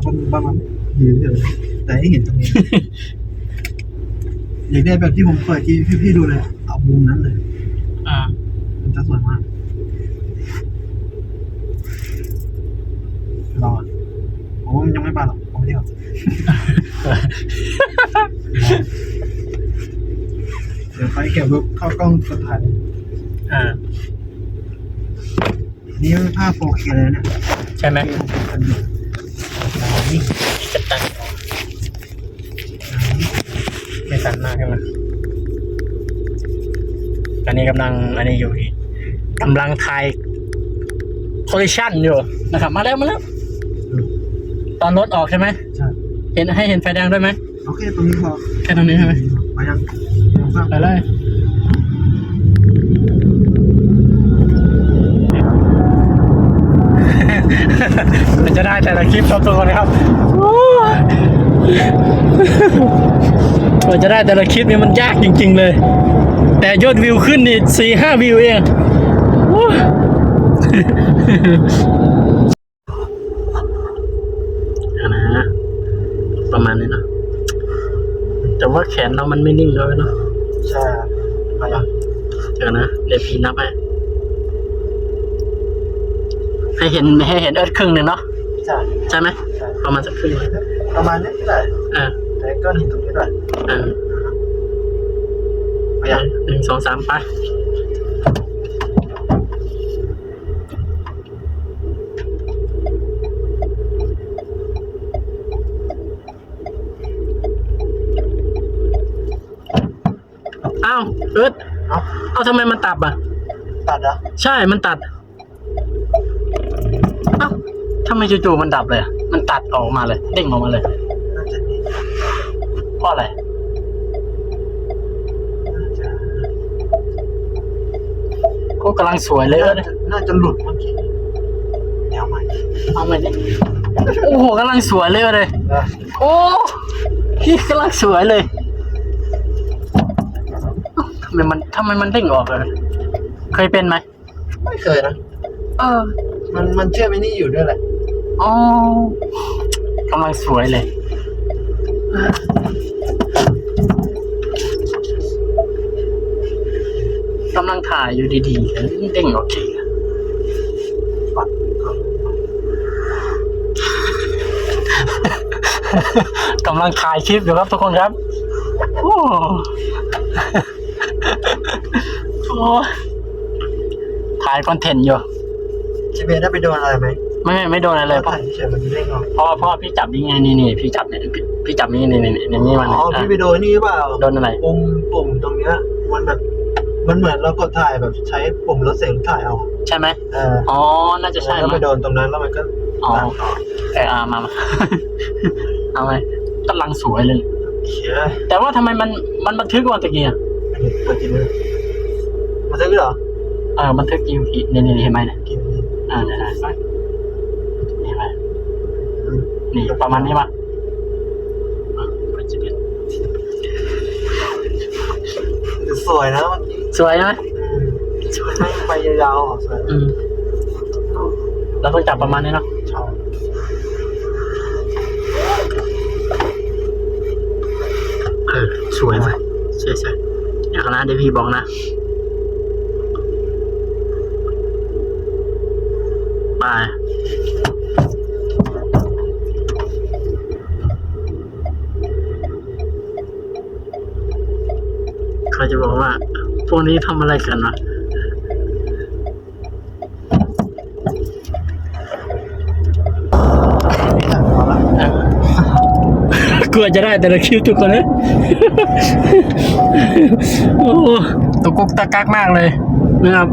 เอาประมาณประมาณยืนเฉยแต่ให้เห็นตรงนี้ อยากได้แบบที่ผมเปิดที่พี่ๆดูเลย เอามุมนั้นเลย อ่า มันจะสวยมากรอผมว่ามันยังไม่บานหรอกผมไม่ได้หรอกเดี๋ยวไปเก็บรูปเข้ากล้องสุดท้ายอ่า นี่มันภาพ 4K เลยนะเนี่ย ใช่ไหมอันนี้นี่ จะตัด ไม่สั่นมากใช่ไหมตอนนี้กำลังอันนี้อยู่พี่กำลังถ่ายคอลเลคชันอยู่นะครับ มาแล้วมาแล้วตอนรถออกใช่ไหมใช่เห็นให้เห็นไฟแดงด้วยไหมโอเคตรงนี้พอแค่ตรงนี้ใช่ไหมไปยังยังครับไปเลยมันจะได้แต่ละคลิปครับทุกคนครับ มันจะได้แต่ละคลิปนี่มันยากจริง ๆ เลย แต่ยอดวิวขึ้นนี่สี่ห้าวิวเองโอ้เอานะฮะประมาณนี้เนอะแต่ว่าแขนเรามันไม่นิ่งเลยเนาะใช่ไปยังเดี๋ยวนะเดี๋ยวพี่นับให้ให้เห็นให้เห็นเอิร์ธครึ่งหนึ่งเนาะใช่ใช่ไหมใช่ ประมาณสักครึ่งเลยประมาณนี้แหละอ่าแต่ก้อนหินตรงนี้ด้วยอ่าไปยังหนึ่งสองสามไปอ้าวเอิร์ธเอ้าเอาทำไมมันตับอะ ตัดเหรอ ใช่มันตัด เอ้าทำไมจู่ๆมันดับเลยอะ มันตัดออกมาเลย เด้งออกมาเลยน่าจะนี่เพราะอะไรน่าจะก็กำลังสวยเลยเออน่าจะน่าจะหลุดเมื่อกี้เดี๋ยวใหม่เอาใหม่ดิโอ้โหกำลังสวยเลยเลยนะโอ้พี่กำลังสวยเลยเอ้าทำไมมันทำไมมันเด้งออกเลยเคยเป็นไหมไม่เคยนะเออ มันมันเชื่อมไอ้นี่อยู่ด้วยแหละ อ๋อกำลังสวยเลยกำลังถ่ายอยู่ดีๆแล้วเด้งโอเคอะปัดก่อนกำลังถ่ายคลิปอยู่ครับทุกคนครับโอ้โอ้ถ่ายคอนเทนต์อยู่จีเบได้ไปโดนอะไรไหม ไม่ไม่โดนอะไรเพราะถ่ายเฉยมันเด้งออกเพราะเพราะพี่จับนี่ไงนี่นี่พี่จับเนี่ยพี่พี่จับนี่นี่นี่นี่นี่มันอ๋ออะพี่ไปโดนนี่หรือเปล่าโดนอะไรปุ่มปุ่มตรงเนี้ยมันแบบมันเหมือนเรากดถ่ายแบบใช้ปุ่มลดเสียงถ่ายเอาใช่ไหมเอออ๋อน่าจะใช่แล้วมั้ไปงโดนตรงนั้นแล้วมันก็อ๋อตัดออกเออเอามามา เอาไงกำลังสวยเลย เขียแต่ว่าทำไมมันมันบันทึกวันตะกี้อะอันนี้เปิดกินเลยมาซื้อเหรอเออบันทึกกี่ทีนี่นี่เห็นไหมเนี่ยกินนี่อ่าเดี๋ยวนะนี่เห็นไหม อืม นี่ประมาณนี้ป่ะอะมันจะเป็นสวยนะเมื่อกี้สวยไหมอืมสวยให้ไปยาวๆอะสวยอืมแล้วก็จับประมาณนี้เนาะชอบเออสวยไหมใช่ใช่เดี๋ยวนะเดี๋ยวพี่บอกนะไป เขาจะบอกว่า พวกนี้ทำอะไรกันวะนี่แหละพอละกลัวจะได้แต่ละคลิปทุกคนเลยโอ้ตะกุกตะกักมากเลยนะครับ